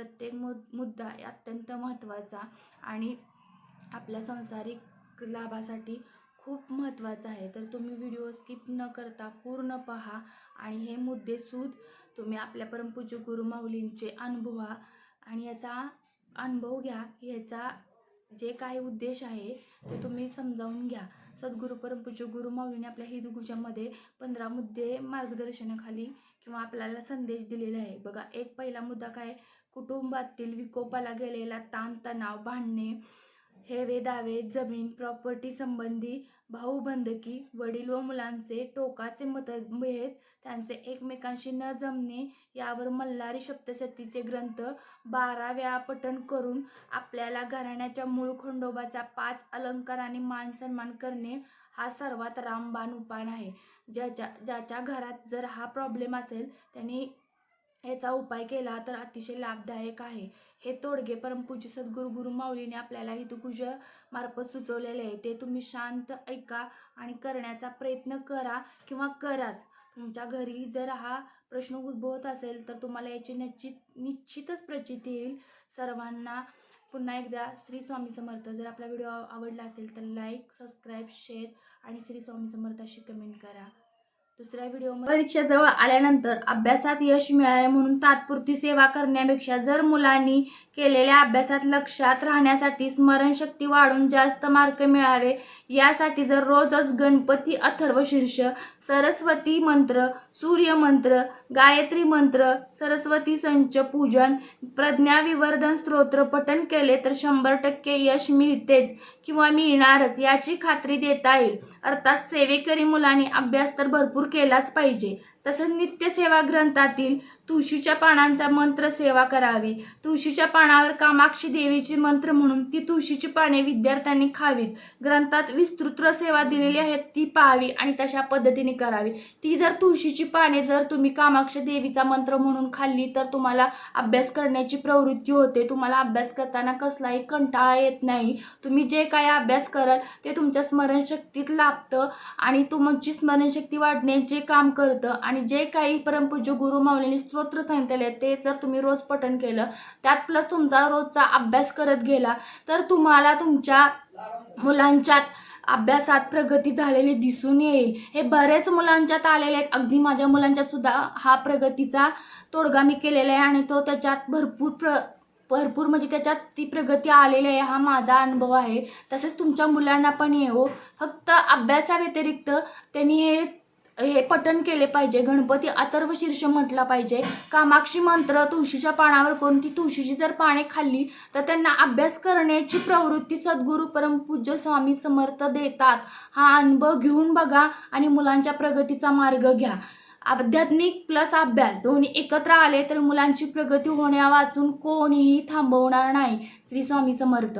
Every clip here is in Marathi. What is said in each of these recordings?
प्रत्येक मु मुद्दा अत्यंत महत्त्वाचा आणि आपल्या संसारिक लाभासाठी खूप महत्त्वाचा आहे. तर तुम्ही व्हिडिओ स्किप न करता पूर्ण पहा आणि हे मुद्देसूद तुम्ही आपल्या परमपूज्य गुरु माऊलींचे अनुभवा आणि याचा अनुभव घ्या. याचा ह्याचा जे काही उद्देश आहे ते तुम्ही समजावून घ्या. सद्गुरू परमपूज्य गुरु माऊलीने आपल्या हिंदूकुजामध्ये पंधरा मुद्दे मार्गदर्शनाखाली किंवा आपल्याला संदेश दिलेला आहे. बघा एक पहिला मुद्दा काय? कुटुंबातील विकोपाला गेलेला ताणतणाव भांडणे हेवे दावे जमीन प्रॉपर्टी संबंधी भाऊबंदकी वडील व मुलांचे टोकाचे मतभेद त्यांचे एकमेकांशी न जमणे यावर मल्हारी सप्तशतीचे ग्रंथ बारा वेळा पठण करून आपल्याला घराण्याच्या मूळ खंडोबाचा पाच अलंकाराने मान सन्मान करणे हा सर्वात रामबाण उपाय आहे. ज्याच्या ज्याच्या घरात जर हा प्रॉब्लेम असेल त्यांनी याचा उपाय केला तर अतिशय लाभदायक आहे. हे तोडगे परमपूज्य सद्गुरू गुरु माऊलीने आपल्याला हितकुज मार्फत सुचवलेले आहे. ते तुम्ही शांत ऐका आणि करण्याचा प्रयत्न करा किंवा कराच. तुमच्या घरी जर हा प्रश्न उद्भवत असेल तर तुम्हाला याची निश्चित निश्चितच प्रचिती येईल. सर्वांना पुन्हा एकदा श्री स्वामी समर्थ. जर आपला व्हिडिओ आवडला असेल तर लाईक सबस्क्राईब शेअर आणि श्री स्वामी समर्थ अशी कमेंट करा. दुसऱ्या व्हिडिओमध्ये परीक्षेजवळ आल्यानंतर अभ्यासात यश मिळावे म्हणून तात्पुरती सेवा करण्यापेक्षा जर मुलांनी केलेल्या अभ्यासात लक्षात राहण्यासाठी स्मरणशक्ती वाढून जास्त मार्क मिळावे यासाठी जर रोजच गणपती अथर्व शीर्ष सरस्वती मंत्र सूर्यमंत्र गायत्री मंत्र सरस्वती संच पूजन प्रज्ञाविवर्धन स्तोत्र पठन केले तर शंभर टक्के यश मिळतेच किंवा मिळणारच याची खात्री देता येईल. अर्थात सेवेकरी मुलांनी अभ्यास तर भरपूर केलाच पाहिजे. तसंच नित्यसेवा ग्रंथातील तुळशीच्या पानांचा मंत्र सेवा करावी. तुळशीच्या पानावर कामाक्षी देवीची मंत्र म्हणून ती तुळशीची पाने विद्यार्थ्यांनी खावीत. ग्रंथात विस्तृत सेवा दिलेली आहे ती पाहावी आणि तशा पद्धतीने करावी. ती जर तुळशीची पाने जर तुम्ही कामाक्षी देवीचा मंत्र म्हणून खाल्ली तर तुम्हाला अभ्यास करण्याची प्रवृत्ती होते. तुम्हाला अभ्यास करताना कसलाही कंटाळा येत नाही. तुम्ही जे काय अभ्यास कराल ते तुमच्या स्मरणशक्तीत लाभतं आणि तुमची स्मरणशक्ती वाढण्याचे काम करतं आणि जे काही परमपूज्य गुरु माऊलींनी स्तोत्र सांगितलेले आहेत ते जर तुम्ही रोज पठण केलं त्यात प्लस तुमचा रोजचा अभ्यास करत गेला तर तुम्हाला तुमच्या मुलांच्यात अभ्यासात प्रगती झालेली दिसून येईल. हे बरेच मुलांच्यात आलेले आहेत. अगदी माझ्या मुलांच्यात सुद्धा हा प्रगतीचा तोडगा मी केलेला आहे आणि तो त्याच्यात भरपूर प्र भरपूर म्हणजे त्याच्यात ती प्रगती आलेली आहे हा माझा अनुभव आहे. तसेच तुमच्या मुलांना पण येऊ हो. फक्त अभ्यासाव्यतिरिक्त त्यांनी हे हे पठण केले पाहिजे. गणपती अथर्व शीर्ष म्हटला पाहिजे. कामाक्षी मंत्र तुळशीच्या पानावर करून ती तुळशीची जर पाने खाल्ली तर त्यांना अभ्यास करण्याची प्रवृत्ती सद्गुरू परमपूज्य स्वामी समर्थ देतात. हा अनुभव घेऊन बघा आणि मुलांच्या प्रगतीचा मार्ग घ्या. आध्यात्मिक प्लस अभ्यास दोन्ही एकत्र आले तर मुलांची प्रगती होण्या वाचून कोणीही थांबवणार नाही. श्री स्वामी समर्थ.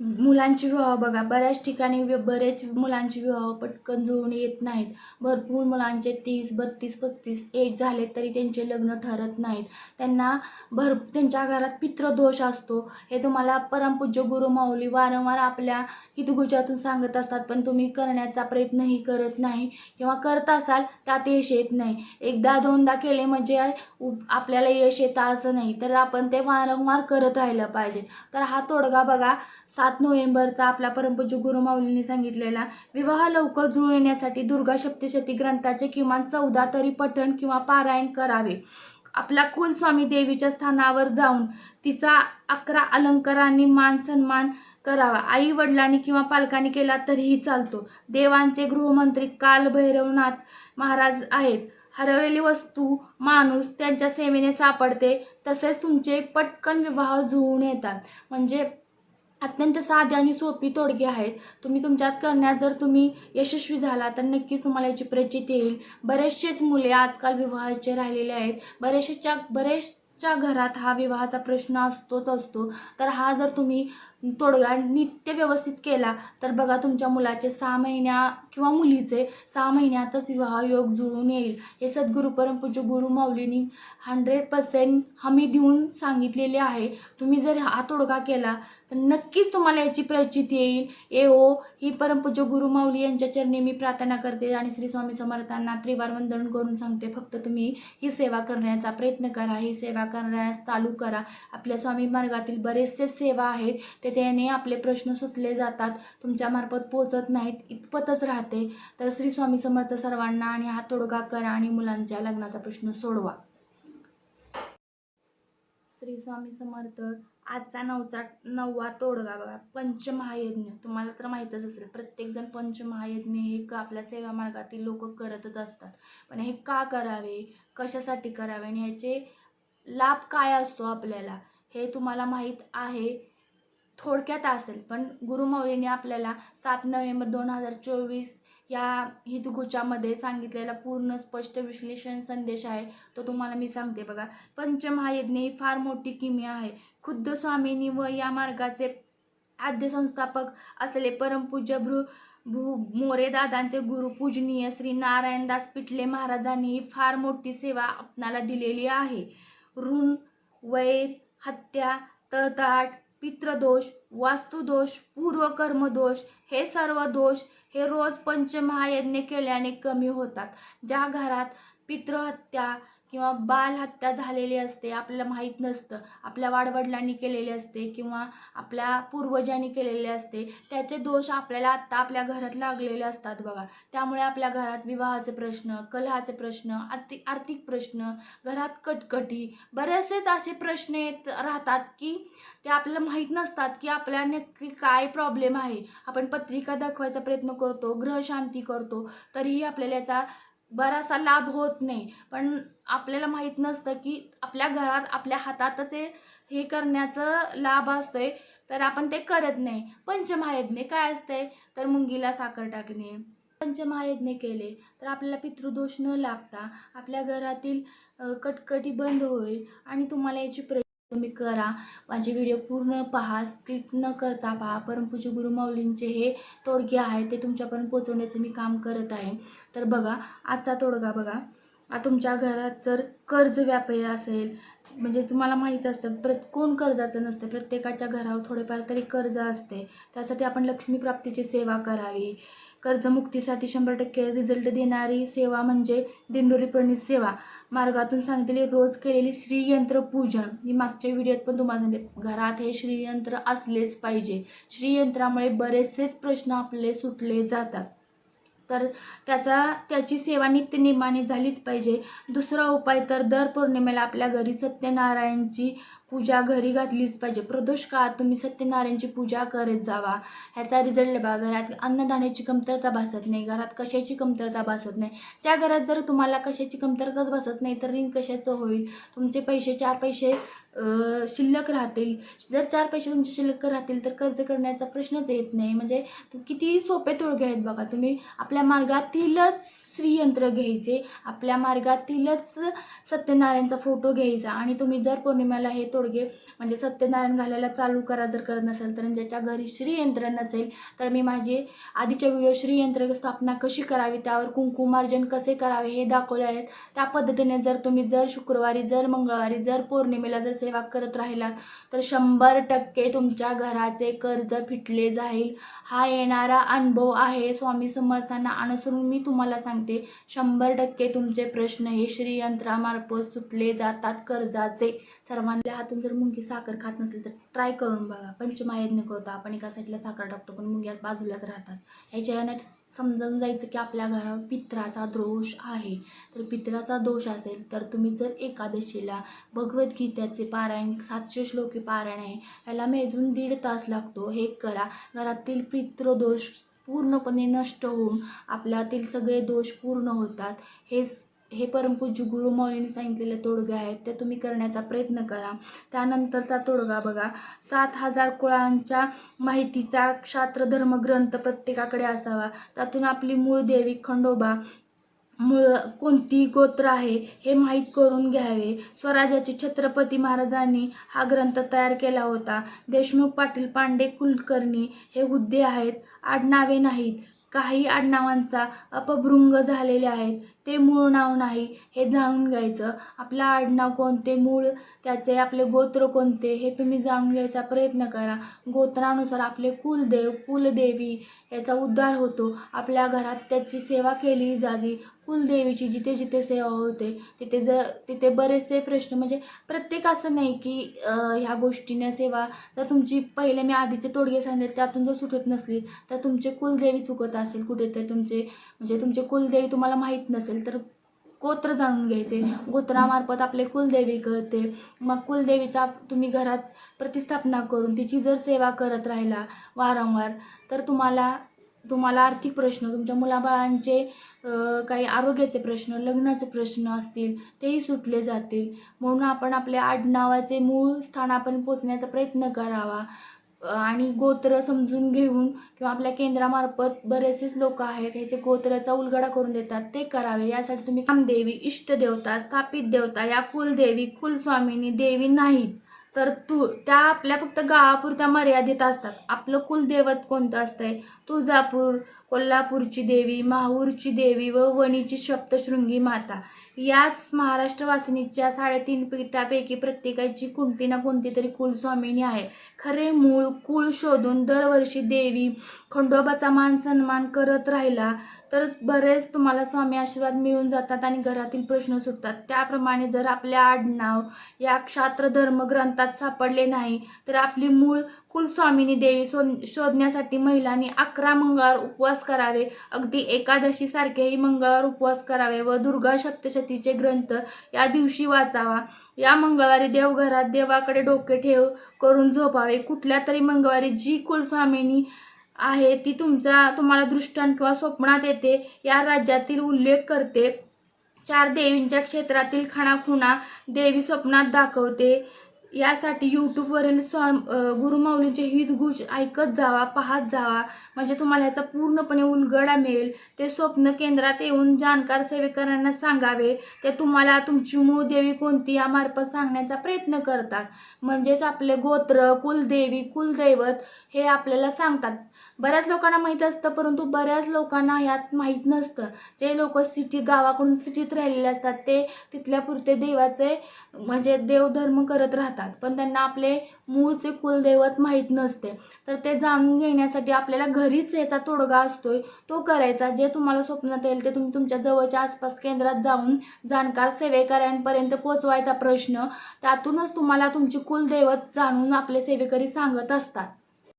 मुलांची विवाह बघा बऱ्याच ठिकाणी बरेच मुलांची विवाह पटकन जुळून येत नाहीत. भरपूर मुलांचे तीस बत्तीस पस्तीस एज झाले तरी त्यांचे लग्न ठरत नाहीत. त्यांना भर त्यांच्या घरात पितृदोष असतो. हे तुम्हाला परमपूज्य गुरु माऊली वारंवार आपल्या हितगुजातून सांगत असतात पण तुम्ही करण्याचा प्रयत्नही करत नाही किंवा करत असाल त्यात यश येत नाही. एकदा दोनदा केले म्हणजे उ- आपल्याला यश येतं असं नाही. तर आपण ते वारंवार करत राहिलं पाहिजे. तर हा तोडगा बघा सात नोव्हेंबरचा आपला परमपूज्य गुरुमाऊलींनी सांगितलेला विवाह लवकर जुळून येण्यासाठी दुर्गा सप्तशती ग्रंथाचे किमान चौदा तरी पठण किंवा पारायण करावे. आपला कुलस्वामी देवीच्या स्थानावर जाऊन तिचा अकरा अलंकारांनी मान सन्मान करावा. आई वडिलांनी किंवा पालकांनी केला तरीही चालतो. देवांचे गृहमंत्री काल भैरवनाथ महाराज आहेत. हरवलेली वस्तू माणूस त्यांच्या सेवेने सापडते तसेच तुमचे पटकन विवाह जुळून येतात. म्हणजे अत्यंत साधे आणि सोपी तोडगे आहेत. तुम्ही तुमच्यात करण्यात जर तुम्ही यशस्वी झाला तर नक्कीच तुम्हाला याची प्रचिती येईल. बरेचसेच मुले आजकाल विवाहाचे राहिलेले आहेत. बरेचशेच्या बरेचच्या घरात हा विवाहाचा प्रश्न असतोच असतो. तर हा जर तुम्ही तोडगा नित्य व्यवस्थित केला तर बघा तुमच्या मुलाचे सहा महिन्या किंवा मुलीचे सहा महिन्यातच विवाह योग जुळून येईल. हे सद्गुरू परमपूज्य गुरु माऊलींनी हंड्रेड पर्सेंट हमी देऊन सांगितलेले आहे. तुम्ही जर हा तोडगा केला तर नक्कीच तुम्हाला याची प्रचिती येईल. ए ओ ही परमपूज्य गुरु माऊली यांच्या चरणी मी प्रार्थना करते आणि श्री स्वामी समर्थांना त्रिवार वंदन करून सांगते फक्त तुम्ही ही सेवा करण्याचा प्रयत्न करा ही सेवा करण्यास चालू करा. आपल्या स्वामी मार्गातील बरेचसे सेवा आहेत ते त्याने आपले प्रश्न सुटले जातात तुमच्यामार्फत पोचत नाहीत इतपतच राहते. तर श्री स्वामी समर्थ सर्वांना आणि हा तोडगा करा आणि मुलांच्या लग्नाचा प्रश्न सोडवा. श्री स्वामी समर्थ आजचा नवचा नववा तोडगा बघा. पंचमहायज्ञ. तुम्हाला तर माहीतच असेल प्रत्येकजण पंचमहायज्ञ हे का आपल्या सेवा मार्गातील लोक करतच असतात. पण हे का करावे? कशासाठी करावे? आणि ह्याचे लाभ काय असतो आपल्याला? हे तुम्हाला माहीत आहे. थोडक्यात असेल. पण गुरुमौलीने आपल्याला सात नोव्हेंबर दोन हजार चोवीस या हितगुच्यामध्ये सांगितलेला पूर्ण स्पष्ट विश्लेषण संदेश आहे. तो तुम्हाला मी सांगते बघा. पंचमहायज्ञ ही फार मोठी किमी आहे. खुद्द स्वामींनी व या मार्गाचे आद्य संस्थापक असलेले परमपूज्य भृ भू मोरे दादांचे गुरु पूजनीय श्री नारायणदास पिटले महाराजांनी ही फार मोठी सेवा आपणाला दिलेली आहे. ऋण वैर हत्या तळताट पितृदोष वास्तुदोष पूर्वकर्मदोष हे सर्व दोष हे रोज पंचमहायज्ञ केल्याने कमी होतात. ज्या घरात पितृहत्या किंवा बालहत्या झालेली असते आपल्याला माहीत नसतं. आपल्या वाडवडिलांनी केलेली असते किंवा आपल्या पूर्वजांनी केलेले असते. त्याचे दोष आपल्याला आत्ता आपल्या घरात लागलेले असतात बघा. त्यामुळे आपल्या घरात विवाहाचे प्रश्न कलहाचे प्रश्न आर्थिक आर्थिक प्रश्न घरात कटकटी बरेचसेच असे प्रश्न येत राहतात की ते आपल्याला माहीत नसतात की आपल्या नक्की काय प्रॉब्लेम आहे. आपण पत्रिका दाखवायचा प्रयत्न करतो ग्रहशांती करतो तरीही आपल्याला याचा बराचसा लाभ होत नाही. पण आपल्याला माहीत नसतं की आपल्या घरात आपल्या हातातच हे हे करण्याचं लाभ असतोय. तर आपण ते करत नाही. पंचमहायज्ञ काय असतंय? तर मुंगीला साखर टाकणे. पंचमहायज्ञ केले तर आपल्याला पितृदोष न लागता आपल्या घरातील कटकटी बंद होईल आणि तुम्हाला याची प्र तुम्ही करा. माझे व्हिडिओ पूर्ण पहा. स्किप न करता पहा. परमपूज्य गुरु माऊलींचे हे तोडगे आहेत ते तुमच्यापर्यंत पोचवण्याचं मी काम करत आहे. तर बघा आजचा तोडगा बघा. आ तुमच्या घरात जर कर्ज व्यापारी असेल म्हणजे तुम्हाला माहीत असतं प्रत कोण कर्जाचं नसतं? प्रत्येकाच्या घरावर थोडेफार तरी कर्ज असते. त्यासाठी आपण लक्ष्मी प्राप्तीची सेवा करावी. कर्जमुक्तीसाठी शंभर टक्के रिझल्ट देणारी सेवा म्हणजे दिंडोरी प्रणित सेवा. मार्गातून सांगितलेली रोज केलेली श्रीयंत्र पूजन. मी मागच्या व्हिडिओत पण तुम्हाला सांगितले घरात हे श्रीयंत्र असलेच पाहिजे. श्रीयंत्रामुळे बरेचसेच प्रश्न आपले सुटले जातात. तर त्याचा त्याची सेवा नित्यनियमाने झालीच पाहिजे. दुसरा उपाय तर दर पौर्णिमेला आपल्या घरी सत्यनारायणची पूजा घरी घातलीच पाहिजे. प्रदोष काळात तुम्ही सत्यनारायणची पूजा करत जावा. ह्याचा रिझल्ट बघा. घरात अन्नधान्याची कमतरता भासत नाही. घरात कशाची कमतरता भासत नाही? ज्या घरात जर तुम्हाला कशाची कमतरताच भासत नाही तर ऋण कशाचं होईल? तुमचे पैसे चार पैसे शिल्लक राहतील. जर चार पैसे तुमचे शिल्लक राहतील तर कर्ज करण्याचा प्रश्नच येत नाही. म्हणजे किती सोपे तोडगे आहेत बघा तुम्ही. आपल्या मार्गातीलच श्रीयंत्र घ्यायचे. आपल्या मार्गातीलच सत्यनारायणचा फोटो घ्यायचा. आणि तुम्ही जर पौर्णिमेला हे तोडगे म्हणजे सत्यनारायण घालायला चालू करा जर करत नसेल तर ज्याच्या घरी श्रीयंत्र नसेल तर मी माझे आधीच्या व्हिडिओ श्रीयंत्र स्थापना कशी करावी त्यावर कुंकुमार्जन कसे करावे हे दाखवले आहेत. त्या पद्धतीने जर तुम्ही जर शुक्रवारी जर मंगळवारी जर पौर्णिमेला जर सेवा करत राहिलात तर शंभर टक्के तुमच्या घराचे कर्ज फिटले जाईल. हा येणारा अनुभव आहे स्वामी समर्थांना अनुसरून मी तुम्हाला सांगते. शंभर टक्के तुमचे प्रश्न हे श्रीयंत्रामार्फत सुटले जातात कर्जाचे. सर्वांना हातून जर मुंगी साखर खात नसेल तर ट्राय करून बघा. पंचमायज्ञ करतो आपण एका साईडला साखर टाकतो पण मुंग्यात बाजूलाच राहतात. याच्या समजावून जायचं की आपल्या घरावर पित्राचा दोष आहे. तर पित्राचा दोष असेल तर तुम्ही जर एकादशीला भगवद्गीत्याचे पारायण सातशे श्लोकी पारायण आहे याला मेजून दीड तास लागतो. हे करा. घरातील पितृदोष पूर्णपणे नष्ट होऊन आपल्यातील सगळे दोष पूर्ण होतात. हे हे परमपूज्य गुरु मौलीने सांगितलेले तोडगे आहेत ते तुम्ही करण्याचा प्रयत्न करा. त्यानंतरचा तोडगा बघा. सात हजार कुळांच्या माहितीचा क्षात्र धर्मग्रंथ प्रत्येकाकडे असावा. त्यातून आपली मूळ देवी खंडोबा मूळ कोणती गोत्र आहे हे माहीत करून घ्यावे. स्वराज्याचे छत्रपती महाराजांनी हा ग्रंथ तयार केला होता. देशमुख पाटील पांडे कुलकर्णी हे हुद्दे आहेत. आडनावे नाहीत. काही आडनावांचा अपभृंग झालेले आहेत. ते मूळ नाव नाही हे जाणून घ्यायचं. आपलं आडनाव कोणते? मूळ त्याचे आपले गोत्र कोणते? हे तुम्ही जाणून घ्यायचा प्रयत्न करा. गोत्रानुसार आपले कुलदेव कुलदेवी याचा उद्धार होतो. आपल्या घरात त्याची सेवा केली जावी. कुलदेवीची जिथे जिथे सेवा होते तिथे जर तिथे बरेचसे प्रश्न म्हणजे प्रत्येक असं नाही की ह्या गोष्टीने सेवा तर तुमची पहिले मी आधीचे तोडगे सांगितले त्यातून जर सुटत नसली तर तुमचे कुलदेवी चुकत असेल कुठेतरी तुमचे म्हणजे तुमचे कुलदेवी तुम्हाला माहीत नसेल तर गोत्र जाणून घ्यायचे. गोत्रामार्फत आपले कुलदेवी कळते. मग कुलदेवीचा तुम्ही घरात प्रतिस्थापना करून तिची जर सेवा करत राहिला वारंवार तर तुम्हाला तुम्हाला आर्थिक प्रश्न तुमच्या मुलाबाळांचे काही आरोग्याचे प्रश्न लग्नाचे प्रश्न असतील तेही सुटले जातील. म्हणून आपण आपल्या आडनावाचे मूळ स्थानापर्यंत पोचण्याचा प्रयत्न करावा. आणि गोत्र समजून घेऊन किंवा आपल्या केंद्रामार्फत बरेचसेच लोक आहेत ह्याचे गोत्राचा उलगडा करून देतात ते करावे. यासाठी तुम्ही कामदेवी इष्टदेवता स्थापित देवता या कुलदेवी कुलस्वामिनी देवी नाहीत. तर तू त्या आपल्या फक्त गावापुरत्या मर्यादित असतात. आपलं कुलदैवत कोणतं असतंय? तुळजापूर कोल्हापूरची देवी माहूरची देवी व वणीची सप्तशृंगी माता. याच महाराष्ट्रवासिनीच्या साडेतीन पीठापैकी प्रत्येकाची कोणती ना कोणती तरी कुलस्वामिनी आहे. खरे मूळ कुळ शोधून दरवर्षी देवी खंडोबाचा मान सन्मान करत राहिला तर बरेच तुम्हाला स्वामी आशीर्वाद मिळून जातात आणि घरातील प्रश्न सुटतात. त्याप्रमाणे जर आपले आडनाव या क्षात्र धर्म ग्रंथात सापडले नाही तर आपली मूळ कुलस्वामिनी देवी सो शोधण्यासाठी महिलांनी अकरा मंगळवार उपवास करावे. अगदी एकादशी सारखेही मंगळवार उपवास करावे व दुर्गा सप्तशतीचे ग्रंथ या दिवशी वाचावा. या मंगळवारी देवघरात देवाकडे डोके ठेव करून झोपावे. कुठल्या तरी मंगळवारी जी कुलस्वामिनी आहे ती तुमचा तुम्हाला दृष्टांत किंवा स्वप्नात येते. या राज्यातील उल्लेख करते. चार देवींच्या क्षेत्रातील खाणाखुणा देवी स्वप्नात दाखवते. यासाठी यूट्यूबवरील स्वा गुरुमाऊलींचे हितगुज ऐकत जावा पाहत जावा. म्हणजे तुम्हाला याचा पूर्णपणे उलगडा मिळेल. ते स्वप्न केंद्रात येऊन जाणकार सेवेकरांना सांगावे. ते तुम्हाला तुमची मूळ देवी कोणती यामार्फत सांगण्याचा प्रयत्न करतात. म्हणजेच आपले गोत्र कुलदेवी कुलदैवत हे आपल्याला सांगतात. बऱ्याच लोकांना माहीत असतं परंतु बऱ्याच लोकांना ह्यात माहीत नसतं. जे लोक सिटी गावाकडून सिटीत राहिलेले असतात ते तिथल्या पुरते देवाचे म्हणजे देवधर्म करत राहतात. पण त्यांना आपले मूळचे कुलदैवत माहीत नसते. तर ते जाणून घेण्यासाठी आपल्याला घरीच याचा तोडगा असतोय. तो करायचा जे तुम्हाला स्वप्नात येईल ते तुम्ही तुमच्या जवळच्या आसपास केंद्रात जाऊन जाणकार सेवेकऱ्यांपर्यंत पोचवायचा प्रश्न त्यातूनच तुम्हाला तुमची कुलदैवत जाणून आपले सेवेकरी सांगत असतात.